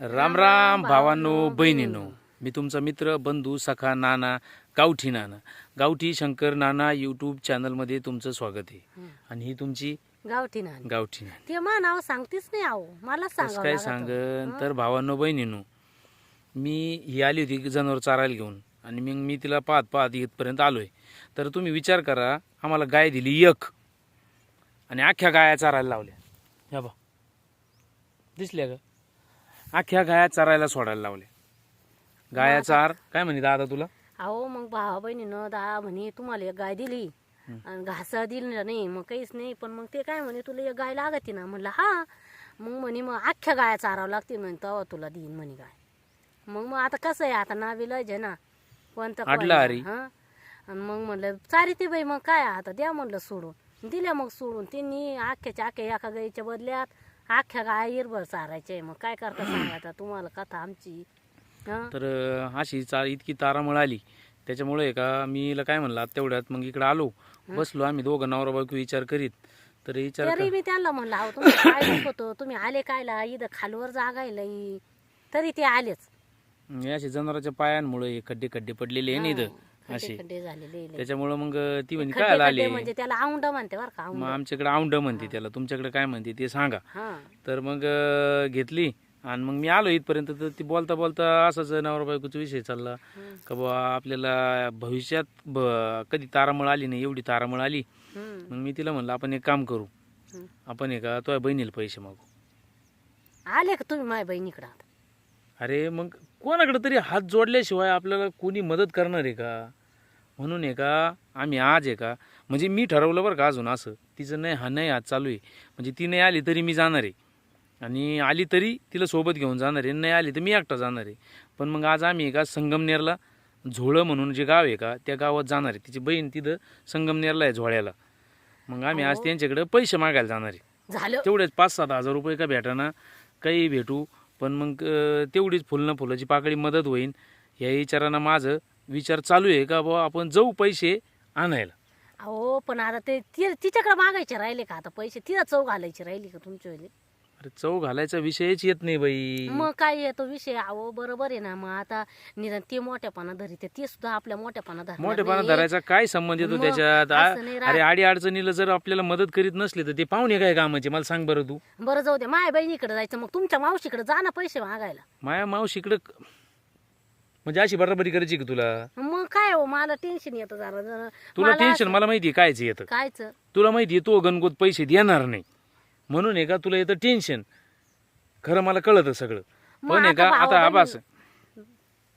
राम राम भावांनो बहिणींनो. मी तुमचा मित्र बंधू सखा नाना गावठी नाना. गावठी शंकर नाना यूट्यूब चॅनलमध्ये तुमचं स्वागत आहे. आणि ही तुमची गावठी ना गावठी नाना. ते मा नाव सांगतेच नाही आहो. मला कसं सांगावं काय. सांगन? तर भावांनो बहिणींनो मी ही आली होती जनावर चारायला घेऊन. आणि मग मी तिला पाहत पाहत इथपर्यंत आलोय. तर तुम्ही विचार करा आम्हाला गाय दिली एक. आणि अख्ख्या गाया चारायला लावल्या. ह्या बा दिसल्या का? अख्ख्या गाया चारायला सोडायला लावल्या गाया चार काय म्हणे दादा तुला? अहो मग भावा बहिणीनं दा म्हणे तुम्हाला एक गाय दिली. आणि घास दिली नाही मग काहीच नाही पण मग ते काय म्हणे तुला एक गाय लागते ना. म्हणलं हा. मग म्हणे मग अख्ख्या गाया चारावं लागते म्हणे तेव्हा तुला देईन म्हणे गाय. मग मग आता कसं आहे आता नाविलाज आहे ना. कोणतं हरी. हा? आणि मग म्हणलं चारी ती बाई मग काय आता द्या म्हणलं सोडून. दिल्या मग सोडून. त्यांनी अख्ख्याच्या अख्ख्या एका गाईच्या बदल्यात. अख्ख्या गाय हिरभर चारायचे मग. काय करता सांगा आता तुम्हाला कथा आमची? हा? तर अं, अशी चा इतकी तारामळ आली. त्याच्यामुळे का मी हिला काय म्हणलं आता तेवढ्यात मग इकडे आलो. बसलो आम्ही दोघं नवरा बायको विचार करीत. तर विचार तरी मी त्यांना म्हणलं अहो तुम्ही काय होतो? तुम्ही आले कायला? इथं खालवर जागायला. तरी ते आलेच. हे असे जनावरांच्या पायांमुळे हे खड्डे खड्डे पडलेले आहे ना इथं. असे. खड्डे झालेले लय. त्याच्यामुळं मग ती म्हणजे खड्डे काय खड्डे आले? म्हणजे त्याला औंड म्हणते बरं का मग आमच्याकडे औंड म्हणते त्याला. तुमच्याकडे काय म्हणते ते सांगा. हा. तर मग अं, घेतली आणि मग मी आलो इथपर्यंत. तर ती बोलता बोलता असंच नवरा बायकोचा विषय चालला. का बुवा आपल्याला भविष्यात ब- कधी तारामळ आली नाही एवढी तारामळ आली. हम्म, मग मी तिला म्हणलं आपण एक काम करू. हम्म. आपण एका तुझ्या बहिणीला पैसे मागू. आले का तुम्ही माझ्या बहिणीकडं? अरे मग कोणाकडे तरी हात जोडल्याशिवाय आपल्याला कोणी मदत करणार आहे का? म्हणून आहे का आम्ही आज आहे का म्हणजे मी ठरवलं बरं का अजून असं. तिचं नाही हा नाही आज चालू आहे. म्हणजे ती नाही आली तरी मी जाणार आहे. आणि आली तरी तिला सोबत घेऊन जाणार आहे. नाही आली तर मी एकटा जाणार आहे. पण मग आज आम्ही आहे का संगमनेरला झोळं म्हणून जे गाव आहे का त्या गावात जाणार आहे. तिची बहीण तिथं संगमनेरला आहे झोळ्याला. मग आम्ही आज. त्यांच्याकडे पैसे मागायला जाणार आहे. झालं. तेवढेच पाच सात हजार रुपये का भेटाना काही भेटू. पण मग तेवढीच फुलनं फुलाची पाकळी मदत होईल या विचारानं माझं विचार चालू आहे का बाबा आपण जाऊ पैसे आणायला. अहो पण आता ते ती- तिच्याकडे मागायचे राहिले का? आता पैसे तिला चव घालायची राहिली का तुमच्या वेळी? अरे चव घालायचा विषयच येत नाही बाई. मग काय येतो विषय? अहो बरोबर आहे ना. मग आता निदान ते मोठ्यापणा धरीते. ते सुद्धा आपल्या मोठ्यापणा धरणार मोठेपणा नाही. धरायचा काय संबंध येतो मग त्याच्यात? असं नाही राहत. अरे आडी अडचणीला जर आपल्याला मदत करीत नसले तर ते पाहुणे काय कामाचे? मला सांग बरं तू. बरं जाऊ दे. माझ्या बहिणीकडे जायचं. मग तुमच्या मावशीकडे जा ना पैसे मागायला. माया मावशीकडं म्हणजे अशी बराबरी करायची का तुला? मग काय हो मला टेन्शन येतं जरा जरा. तुला मला टेन्शन मला माहिती आहे कायच येतं. कायच? तुला माहिती आहे तो गणगोत पैसे देणार नाही. म्हणून आहे का तुला येतं टेन्शन खरं मला कळतं सगळं. मग पण आहे आता का आता आबास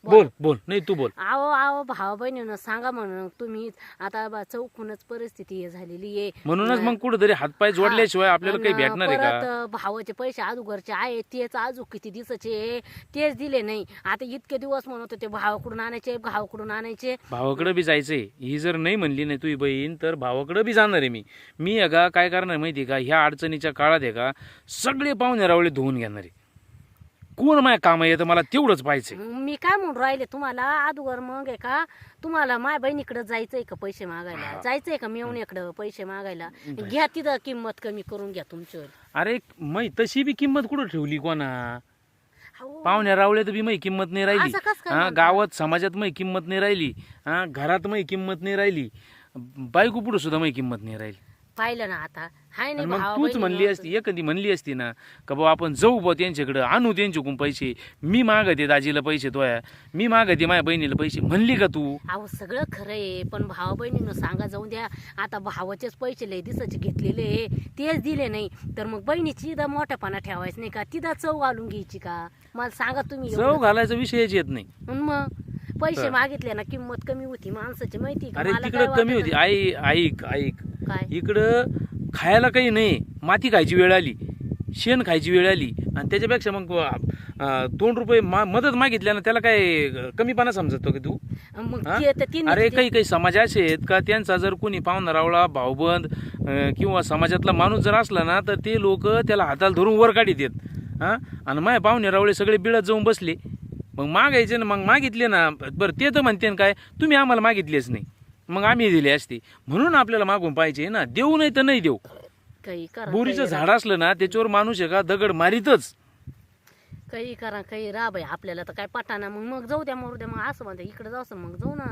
बोल. बोल नाही तू बोल. आहो आहो भावा बहिणीनं सांगा म्हणून तुम्ही आता बा चौकूनच परिस्थिती हे झालेली आहे. म्हणूनच मग कुठेतरी हातपाय जोडल्याशिवाय आपल्याला काही अन भेटणार आहे परत का भावाचे पैसे अजूगरचे आहे तेच अजून किती दिवसाचे तेच दिले नाही. आता इतके दिवस म्हणत होते भावाकडून आणायचे भावाकडून आणायचे. भावाकडे बी जायचंय. ही जर नाही म्हणली नाही तुझी बहीण तर भावाकडे बी जाणार आहे मी. मी का काय करणार माहिती आहे का? ह्या अडचणीच्या काळात आहे का सगळे पाहुणे रावळे धुवून घेणार आहे. कोण माझ्या काम येतं? मला तेवढंच पाहिजे मी काय म्हणून राहिले तुम्हाला? अगोदर मग आहे का? तुम्हाला माझ्या बहिणीकडे जायचंय का पैसे मागायला? जायचंय का मेवण्याकडे पैसे मागायला? घ्या तिथं किंमत कमी करून घ्या तुमची अरे मै तशी बी किंमत कुठं ठेवली कोणा? पाहुण्या रावळे तर बी मै किंमत नाही राहिली. असं कसं काय हा? गावात समाजात मै किंमत नाही राहिली. हा घरात मै किंमत नाही राहिली. बायको पुढे सुद्धा मै किंमत नाही राहिली. पाहिलं ना आता. हाय आणि नाही मग भावा तूच म्हणली असती एखादी म्हणली असती ना का बाबा आपण जाऊ बा त्यांच्याकडं आणू त्यांच्याकडून पैसे. मी मागते दाजीला पैसे तोया मी मागते माझ्या बहिणीला पैसे. म्हणली का तू? अहो सगळं खरं आहे पण भावा बहिणीनं सांगा जाऊन द्या. आता भावाचेच पैसे लय दिसाचे घेतलेले आहे, तेच दिले नाही. तर मग बहिणीची इथं मोठ्यापणा ठेवायचं नाही का? तिथं चव घालून घ्यायची का? मला सांगा तुम्ही चव एवढं. घालायचा विषयच येत नाही. अन मग? पैसे तर. मागितले ना किंमत कमी होती माणसाची माहिती आहे का? अरे मला तिकडं कमी होती. आई ऐक ऐक. काय? इकडं खायला काही नाही माती खायची वेळ आली शेण खायची वेळ आली आणि त्याच्यापेक्षा मग दोन रुपये मा- मदत मागितल्या ना त्याला काय कमीपणा समजतो की तू? अरे काही काही समाज असे आहेत का त्यांचा जर कोणी पाहुणा रावळा भाऊबंद किंवा समाजातला माणूस जर असला ना तर ते लोक त्याला हाताला धरून वर काढीत येत हा? आणि माझ्या पाहुणे रावळे सगळे बिळत जाऊन बसले. मग मागायचे ना मग मागितले ना बरं ते तर म्हणते काय तुम्ही आम्हाला मागितलेच नाही. मग आम्ही दिले असते. म्हणून आपल्याला मागून पाहिजे ना देऊ नाही तर नाही देऊ. काही करा बोरीचं काही झाड असलं ना त्याच्यावर माणूस आहे का दगड मारीतच. काही करा काही राहा बाई आपल्याला तर काय पटाना मग मग जाऊ द्या मरू द्या मग असं म्हणते इकडे जाऊ असं मग जाऊ ना.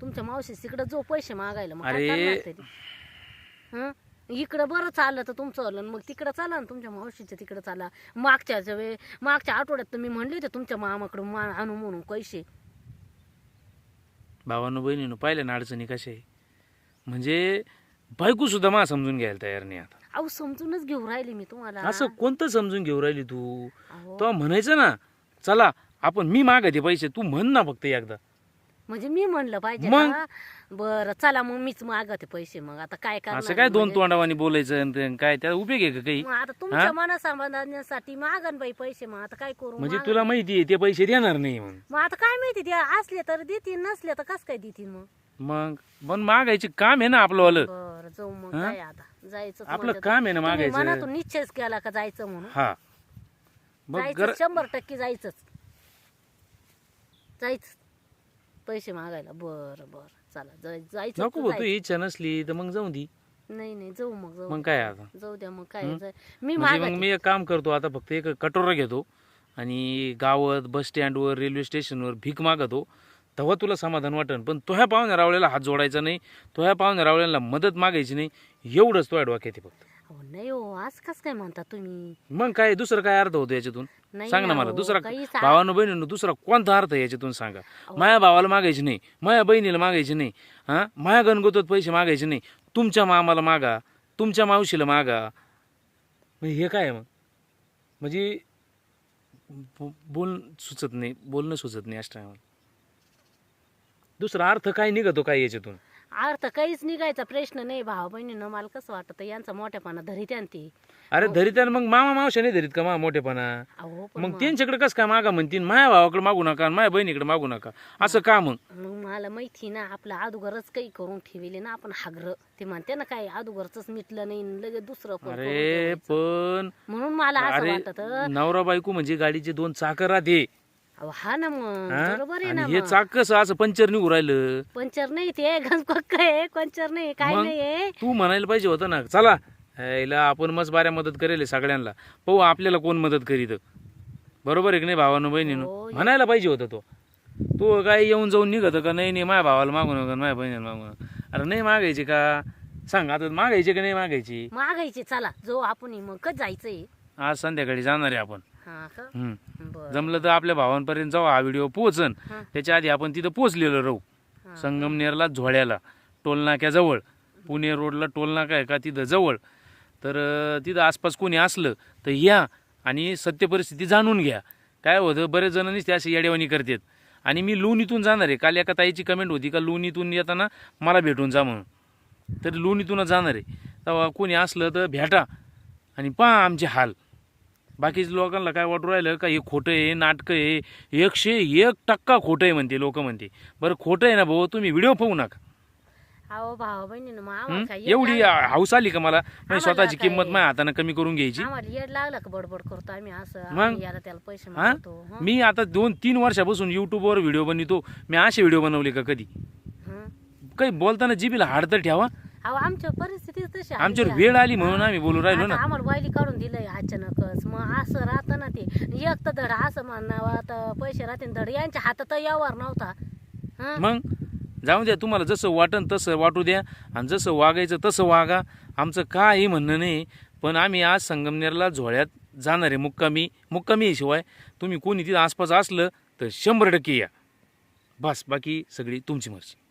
तुमच्या मावशी तिकडे जाऊ पैसे मागायला. मग अरे. इकडं बरं चाललं तर तुमचं आलं मग तिकडं चाला ना तुमच्या मावशीच्या तिकडं चाला. मागच्या वेळे मागच्या आठवड्यात तुम्ही म्हणले होते तुमच्या मामाकडून मा आणू म्हणून पैसे. भावानं बहिणीनं पाहिलं ना अडचणी कशा आहे? म्हणजे बायको सुद्धा मला समजून घ्यायला तयार नाही आता. अहो समजूनच घेऊ राहिले मी तुम्हाला. असं कोणतं समजून घेऊ राहिली तू? अहो, तो म्हणायचं ना चला आपण मी मागते पैसे तू म्हण ना फक्त एकदा. म्हणजे मी म्हणलं पाहिजे मग? का बरं चला मग मीच मागते पैसे मग. आता काय असं काय दोन म्हणजे? तोंडावानी बोलायचं आणि ते काय त्याला उपयोग आहे का काही? मग आता तुमच्या मनासमाधानासाठी मागन बाई पैसे मग आता काय करू म्हणजे मागन. तुला माहिती आहे ते पैसे देणार नाही म्हणून. मग आता काय माहिती ते असले तर देतील नसले तर कस काय देतील मग? मग? पण मागायचे काम आहे ना आपलं वालं. बर जाऊ मग हा? काय आता. जायचं आपलं काम आहे ना मागायचं. मनातून निश्चयच केला का जायचं म्हणून? हा. मग जायचं गर शंभर टक्के जायचंच. जायच पैसे मागायला. बर बर. चला जाय- जायचं नको तर भाऊ, तू जायचं. इच्छा नसली तर मग जाऊ दे. नाही नाही जाऊ मग जाऊ मग काय आता? जाऊ द्या मग काय? जाय- मी म्हणजे मग मागते मी एक काम करतो आता फक्त एक कटोरा घेतो आणि गावात बस स्टँडवर रेल्वे स्टेशनवर भीक मागतो. तेव्हा तुला समाधान वाटेल पण तो ह्या पाहुण्या रावळ्याला हात जोडायचा नाही. तो ह्या पाहुण्या रावळ्याला मदत मागायची नाही. एवढंच तो डोक्यात आहे फक्त. अहो नाही हो आज कस काय म्हणता तुम्ही? मग काय दुसरं काय अर्थ होतो याच्यातून? नाही सांग ना मला हो, दुसरा भावानं बहिणीनं दुसरा कोणता अर्थ आहे याच्यातून सांगा? माया भावाला मागायची नाही माया बहिणीला मागायची नाही हा? माया गणगोतात पैसे मागायचे नाही तुमच्या मामाला मागा तुमच्या मावशीला मागा. म्हणजे हे काय मग? म्हणजे बो- बोल सुचत नाही बोलणं सुचत नाही अशा टायमाला दुसरा अर्थ काय निघतो काय याच्यातून? अर्थ काहीच निघायचा प्रश्न नाही भाऊ बहिणीनं. मला कसं वाटतं यांचा मोठ्यापणा धरीत ते अरे धरीत ना मग मामा मावशा नाही धरीत का मा मोठेपणा? अहो पण मग त्यांच्याकडे कसं काय मागा म्हणतील? माया भावाकडे मागू नका आणि माझ्या बहिणीकडे मागू नका. असं का मग? मग मला माहिती ना आपलं अदुगरच काही करून ठेवले ना आपण हागर. ते म्हणते ना काय अदुगरच मिटलं नाही आणि लगेच दुसरं पण करून अरे ठेवायचं. पण म्हणून मला असं अरे वाटत नवरा बायको म्हणजे गाडीचे दोन चाक राहते. हा ना मग हा? बरोबर आहे ना आणि हे मग. चाक कसं असं पंचर निघू राहिलं. पंचर नाही ते आहे पंचर नाही काय मग? नाही तू म्हणायला पाहिजे होतं ना. चला याला आपण मस्त बाऱ्या मदत करेल सगळ्यांना. पाहू आपल्याला कोण मदत करीत. बरोबर आहे की नाही भावानं बहिणीनं? हो, म्हणायला पाहिजे होतं तो. तू काय येऊन जाऊन निघत का? नाही नाही माझ्या भावाला मागू नका माझ्या बहिणीला मागू नका अरे नाही मागायची का? सांग आता मागायची का नाही मागायची? मागायचे चला जो आपण मग कच जायचंय? आज संध्याकाळी जाणार आहे आपण. हा का? हम्म. बर. जमलं तर आपल्या भावांपर्यंत जाऊ हा व्हिडिओ पोहोचन. हा. त्याच्या आधी आपण तिथं पोचलेलो राहू. संगमनेरला झोळ्याला टोलनाक्याजवळ. पुणे रोडला टोलनाका आहे का तिथं जवळ. तर अं, तिथं आसपास कोणी असलं तर या आणि सत्य परिस्थिती जाणून घ्या. काय होतं बरेच जणांनीच ते अशी येडेवाणी करतात. आणि मी लोणीतून जाणार आहे. काल एका ताईची कमेंट होती का लोणीतून येताना मला भेटून जा म्हणून. तर लोणीतूनच जाणार आहे. तेव्हा कोणी असलं तर भेटा आणि पहा आमचे हाल. बाकीच्या लोकांना काय वाटू राहिलं का हे खोटं आहे नाटकं आहे एकशे एक टक्का खोटं आहे म्हणते लोक म्हणते बरं खोटं आहे ना भाऊ तुम्ही व्हिडिओ पाहू नका अहो भाऊ बहिणीनं मग हं? आम्हाला काय येड एवढी लागलं? हाऊस आली का मला म्हणजे स्वतःची काय- किंमत माझ्या हाताने कमी करून घ्यायची आम्हाला येड लागलं का बडबड करतो आम्ही असं मग? आम्ही याला त्याला पैसे हा मागतो हं? मी आता दोन तीन वर्षापासून युट्यूबवर व्हिडिओ बनवतो मी असे व्हिडिओ बनवले का कधी हं? काही बोलताना जिबीला हाड तर ठेवा अहो आमच्या परिस्थिती तशी आहे. आमच्यावर वेळ आली म्हणून आम्ही बोलू राहिलो ना. आम्हाला वायली काढून दिलंय अचानकच. मग असं राहतं ना ते. एक तर धड असं म्हणावं आता पैसे राहते धड. यांच्या हातात व्यवहार नव्हता. हं? मग? जाऊ द्या तुम्हाला जसं वाटन तसं वाटू द्या. आणि जसं वागायचं तसं वागा. आमचं काही म्हणणं नाही. पण आम्ही आज संगमनेरला झोळ्यात जाणार आहे मुक्कामी. मुक्कामी शिवाय. तुम्ही कोणी तिथं आसपास असलं तर शंभर टक्के या. बस बाकी सगळी तुमची मर्जी.